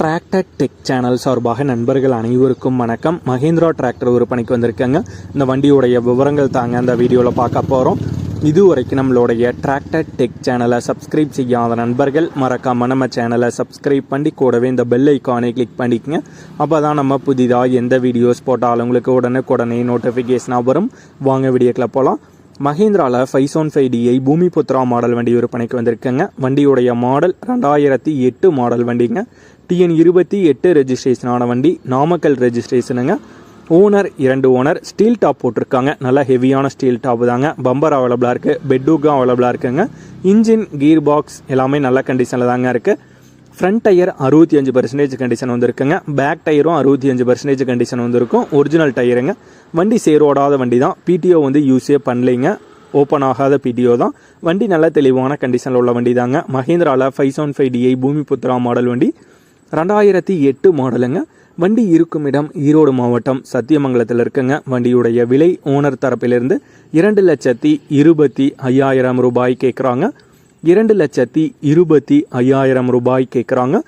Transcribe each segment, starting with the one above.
Tractor tech channel சார்பாக நண்பர்கள் அனைவருக்கும் வணக்கம். மகேந்திரா டிராக்டர் விற்பனைக்கு வந்திருக்கேங்க. இந்த வண்டியோடைய விவரங்கள் தாங்க அந்த வீடியோவில் பார்க்க போகிறோம் இதுவரைக்கும் நம்மளுடைய டிராக்டர் டெக் சேனலை சப்ஸ்கிரைப் செய்யாத நண்பர்கள் மறக்காமல் நம்ம சேனலை சப்ஸ்கிரைப் பண்ணி கூடவே இந்த பெல் ஐக்கானை கிளிக் பண்ணிக்கங்க. அப்போ தான் நம்ம புதிதாக எந்த வீடியோஸ் போட்டாலும் உங்களுக்கு உடனுக்குடனே நோட்டிஃபிகேஷனாக வரும். வாங்க வீடியோக்கில் போகலாம் மஹேந்திராவில் five zone five DI Bhoomi Putra model வண்டி விற்பனைக்கு வந்திருக்குங்க. வண்டியுடைய மாடல் ரெண்டாயிரத்தி எட்டு மாடல் வண்டிங்க. டிஎன் இருபத்தி எட்டு ரெஜிஸ்ட்ரேஷனான வண்டி நாமக்கல் ரெஜிஸ்ட்ரேஷனுங்க ஓனர் இரண்டு ஓனர் ஸ்டீல் டாப் போட்டிருக்காங்க. நல்லா ஹெவியான ஸ்டீல் டாப் தாங்க. பம்பர் அவைலபிளாக இருக்குது பெட்டூக்கும் அவைலபிளாக இருக்குங்க. இன்ஜின் கீர் பாக்ஸ் எல்லாமே நல்ல கண்டிஷனில் தாங்க இருக்குது ஃப்ரண்ட் டயர் அறுபத்தி அஞ்சு பர்சன்டேஜ் கண்டிஷன் வந்திருக்குங்க. பேக் டயரும் அறுபத்தி அஞ்சு பர்சன்டேஜ் கண்டிஷன் வந்திருக்கும். ஒரிஜினல் டயருங்க வண்டி சேரோடாத வண்டி தான். பிடிஓ வந்து யூஸே பண்ணலைங்க. ஓப்பன் ஆகாத பிடிஓ தான். வண்டி நல்ல தெளிவான கண்டிஷனில் உள்ள வண்டி தாங்க. மஹேந்திராவில் five seven five DI Bhoomi Putra model வண்டி. ரெண்டாயிரத்தி எட்டு மாடலுங்க. வண்டி இருக்கும் இடம் ஈரோடு மாவட்டம் சத்தியமங்கலத்தில் இருக்குங்க. வண்டியுடைய விலை ஓனர் தரப்பிலிருந்து இரண்டு லட்சத்தி இருபத்தி ஐயாயிரம் ரூபாய் கேட்குறாங்க. இரண்டு லட்சத்தி இருபத்தி ஐயாயிரம் ரூபாய் கேட்குறாங்க.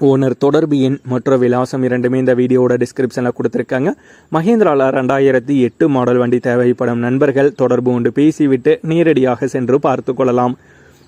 ஓனர் தொடர்பு எண் மற்ற விலாசம் இரண்டுமே இந்த வீடியோவோட டிஸ்கிரிப்ஷனில் கொடுத்துருக்காங்க. மகேந்திராவில் ரெண்டாயிரத்தி எட்டு மாடல் வண்டி தேவைப்படும் நண்பர்கள் தொடர்பு கொண்டு பேசிவிட்டு நேரடியாக சென்று பார்த்து கொள்ளலாம்.